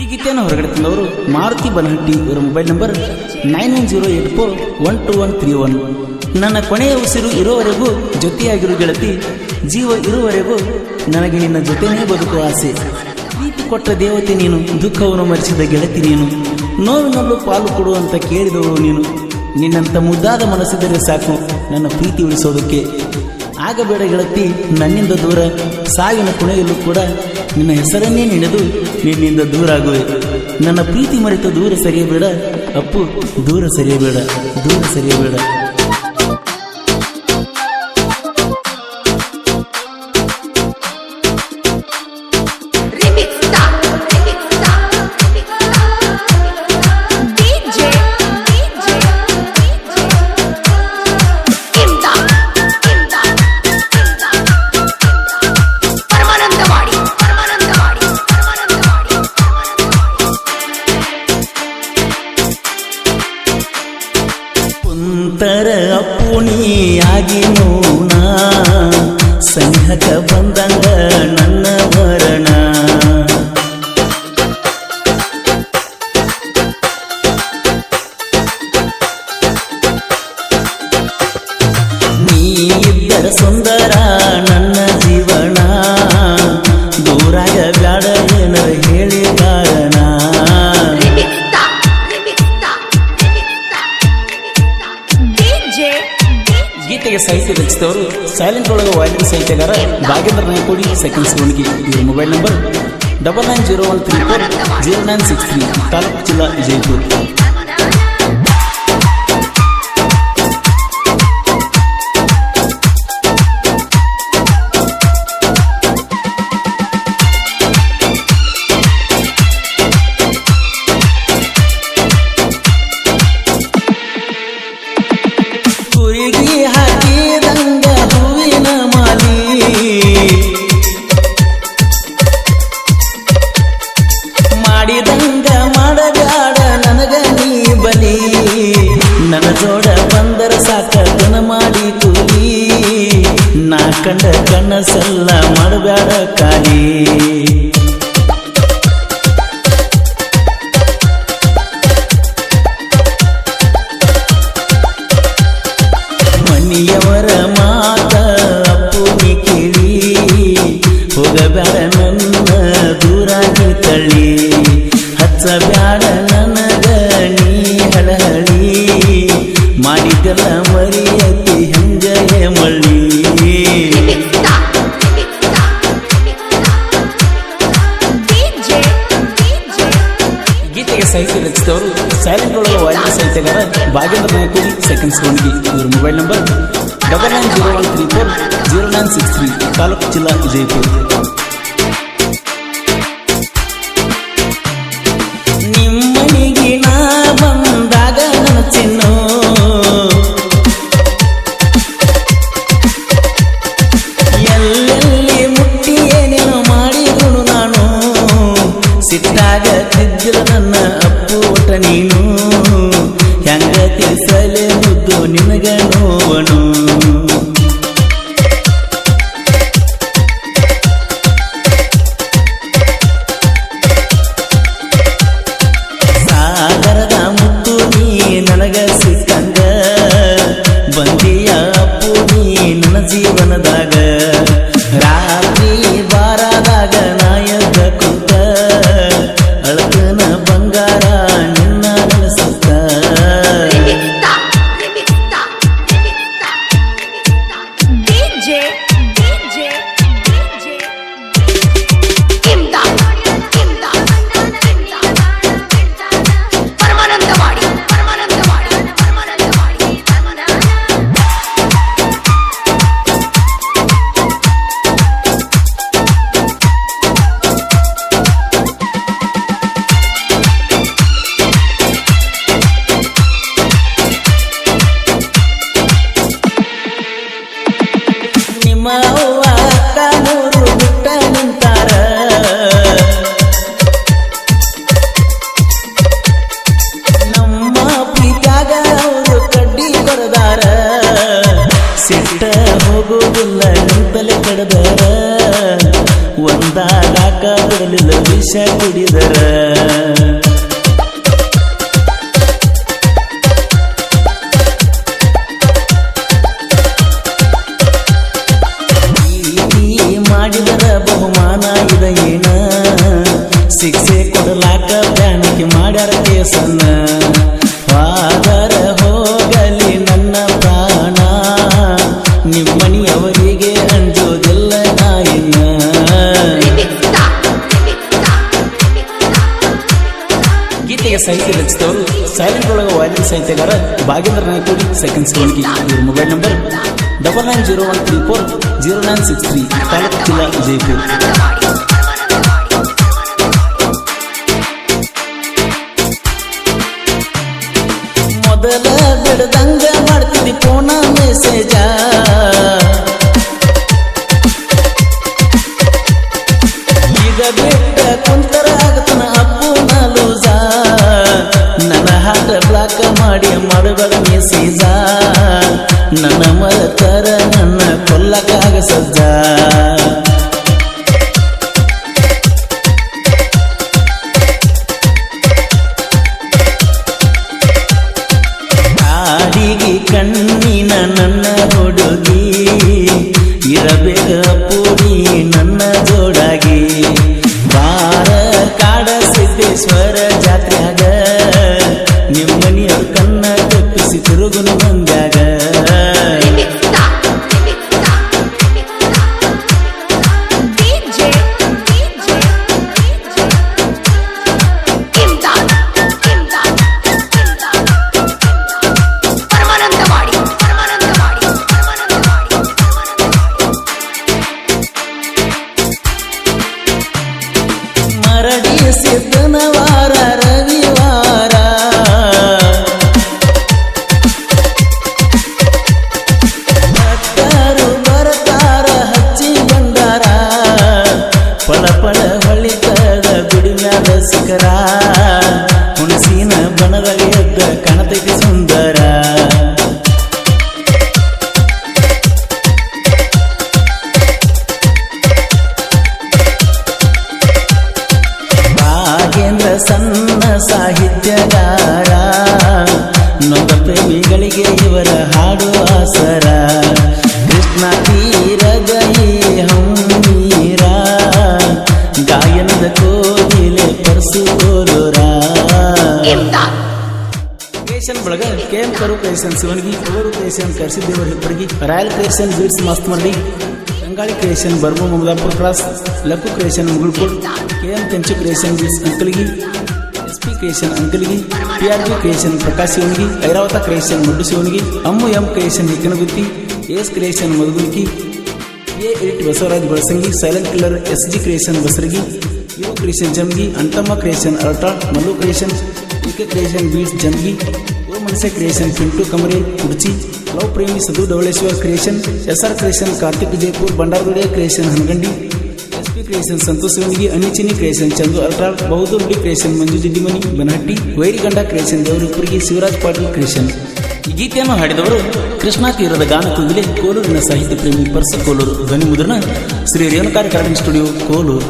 ಈ ಗೀತೆಯನ್ನು ಹೊರಗಡೆ ತಂದವರು ಮಾರುತಿ ಬನಹಟ್ಟಿ ಇವರ mobile number nine one zero eight four one two one three one ನನ್ನ ಕೊನೆಯ ಉಸಿರು ಇರೋವರೆಗೂ ಜೊತೆಯಾಗಿರು ಗೆಳತಿ ಜೀವ ಇರುವವರೆಗೂ ನನಗೆ ನಿನ್ನ ಜೊತೆನೇ ಬದುಕುವ ಆಸೆ ಪ್ರೀತಿ ಕೊಟ್ಟ ದೇವತೆ ನೀನು ದುಃಖವನ್ನು ಮರೆಸಿದ ಗೆಳತಿ ನೀನು ನೋವಿನಲ್ಲೂ ಪಾಲು ಕೊಡು ಅಂತ ಕೇಳಿದವಳು ನೀನು ನಿನ್ನಂಥ ಮುದ್ದಾದ ಮನಸ್ಸಿದ್ದರೆ ಸಾಕು ನನ್ನ ಪ್ರೀತಿ ಉಳಿಸೋದಕ್ಕೆ ಆಗಬೇಡ ಗೆಳತಿ ನನ್ನಿಂದ ದೂರ ಸಾವಿನ ಕೊನೆಯಲ್ಲೂ ಕೂಡ ನಿನ್ನ ಹೆಸರನ್ನೇ ನೆನೆದು ನಿನ್ನಿಂದ ದೂರ ಆಗುವೆ ನನ್ನ ಪ್ರೀತಿ ಮರೆತು ದೂರ ಸರಿಯಬೇಡ. ಅಪ್ಪು, ದೂರ ಸರಿಯಬೇಡ ದೂರ ಸರಿಯಬೇಡ. ಅಪ್ಪುಣಿಯಾಗಿ ನೋಣ ಸನಿಹಕ ಬಂದಂಗ ನನ್ನ ಮರಣ ನೀ ಇದ್ದರ ಸುಂದರ ನನ್ನ ಸೈಲೆಂಟ್ ಒಳಗೆ ವಾಯ್ಲಿನ್ ಸಾಹಿತ್ಯಗಾರ ಭಾಗೇಂದ್ರ ನಾಯಕೋಡಿ ಸೆಕೆಂಡ್ ಸೋಣಿಗೆ ಇವರ mobile number double nine zero one three four zero nine six three taluk ಜಿಲ್ಲಾ ವಿಜಯಪುರ ಮಾಡಿದಂಗ ಮಾಡಗಾಡ ನನಗ ನೀ ಬಲಿ. ನನ್ನ ಜೋಡ ಬಂದರ ಸಾಕ ಕನ ಮಾಡಿ ಕೂಲಿ. ನಾ ಕಂಡ ಕಣ್ಣಸಲ್ಲ ಮಾಡಬೇಡ ಖಾಲಿ. ಹಚ್ಚಬ್ಯಾಡ ನನಗ ನೀ ಹಳಹಳಿ DJ. ಗೀತೆಗೆ ಸಾಹಿತ್ಯ mobile number double three zero nine six three taluk ಜಿಲ್ಲಾ ವಿಜಯಪುರ ನಿನಗ ದುಡಿದರ ಮಾಡಿದರ ಬಹುಮಾನ ಇದ ಏನ ಶಿಕ್ಷೆ ಕೊಡಲಾಕ ಬ್ಯಾನಿಗೆ ಮಾಡ್ಯಾರ ಕೇಸನ್ನ. ಪಾದರ ಸಾಹಿತ್ಯ ರಚಿಸಿದವರು ಸೈಲೆಂಟ್ ಒಳಗ ವಾಯಲಿನ್ ಸಾಹಿತ್ಯಗಾರ ಭಾಗೇಂದ್ರ ನಾಯ್ಕೂರಿ ಸೆಕೆಂಡ್ ಸೋನ್ಗಿ ಇವ್ರ mobile number double nine zero one three four zero nine six three taluk ಜಿಲ್ಲಾ ವಿಜಯಪುರ. ಮೊದಲ ಬಿಡದಂಗ ಮಾಡ್ತಿದ್ದಿ ಫೋನ ಮೆಸೇಜ ಈಗ ಬಿಟ್ಟ ನನ್ನ ಮರತರ ನನ್ನ ಕೊಲ್ಲಕಾಗ ಸಜ್ಜ. ಆಡಿಗೆ ಕಣ್ಣಿನ ನನ್ನ ಹುಡುಗಿ ಇರಬೇಕ ಪೂಡಿ ನನ್ನ ಜೋಡಾಗಿ. ಬಾರ ಕಾಡ ಸಿದ್ದೇಶ್ವರ ಮರಡಿ ಸಿದ್ದನವಾರ ರವಿವಾರ. ಭಕ್ತರು ಬರ್ತಾರ ಹಚ್ಚಿ ಬಂದಾರ ಪಳ ಹೊಳಿತದ ಗುಡಿ ಮ್ಯಾಲ ಸಿಖರ ಸಣ್ಣ ಸಾಹಿತ್ಯಗಾರ. ನೊಂದ ಪ್ರೇಮಿಗಳಿಗೆ ಇವರ ಹಾಡು ಆಸರ. ಕೃಷ್ಣ ತೀರ ಈ ಹಮ್ಮೀರ ಗಾಯನದ ಕೋಗಿಲೆ ಪರ್ಸು ಕೋಲೂರ. ಇಮ್ದಾದ್ ಕ್ರಿಯೇಷನ್ ಬಳಗ ಕೆ ಕರು ಕ್ರಿಯೇಷನ್ ಶಿವನಿಗೆ ಕವರು ಕ್ರಿಯೇಷನ್ ಕರೆಸಿದ್ದೇವರು ಇಬ್ಬರಿಗೆ ರಾಯಲ್ ಕ್ರಿಯೇಷನ್ ಬೀಡ್ಸ್ ಮಸ್ತ್ ಮಾಡಿ Bangali creation Barmu Mamadapur cross Lakku creation Mugulkod K M Kenchu creation beads Ankalgi S P creation Ankalgi P R B creation Prakash ಶಿವನಿಗೆ ಐರಾವತ ಕ್ರಿಯೇಷನ್ ಮುಡ್ಡು ಶಿವನಿಗೆ Ammu M creation Hikkanagutti S creation Madhugulki A edit Basavaraj Balasangi silent killer S G creation Basaragi Yuva creation Jamgi Anthamma creation ultra Mallu creation K creation beads Jamgi ಓ ಮನಸೆ creation, Pintu ಕಮರಿ, Kudachi, love ಪ್ರೇಮಿ Sadu Dhavaleshwar creation S R creation, Karthik Vijayapur Bandaragude creation, Hanagandi, S P creation, Santosh ಶಿವನಿಗೆ Anichini creation, Chandu ಅಲ್ಟ್ರಾಲ್ ಬಹುದೊಡ್ಡಿ creation, Manju Jiddimani Banahatti, ವೈರಿಗಂಡ creation, ದೇವರಿಪುರಿಗೆ, Shivaraj Patil creation. ಈ ಗೀತೆಯನ್ನು ಹಾಡಿದವರು ಕೃಷ್ಣಾ ತೀರದ ಗಾನ ಕುಂದಿಲೆ ಕೋಲೂರಿನ ಸಾಹಿತ್ಯ ಪ್ರೇಮಿ ಪರ್ಸ ಕೋಲೂರು ಧ್ವನಿ ಮುದ್ರಣ ಶ್ರೀ ರೇಣುಕಾರ್ ಗಾರ್ಡನ್ ಸ್ಟುಡಿಯೋ ಕೋಲೂರು.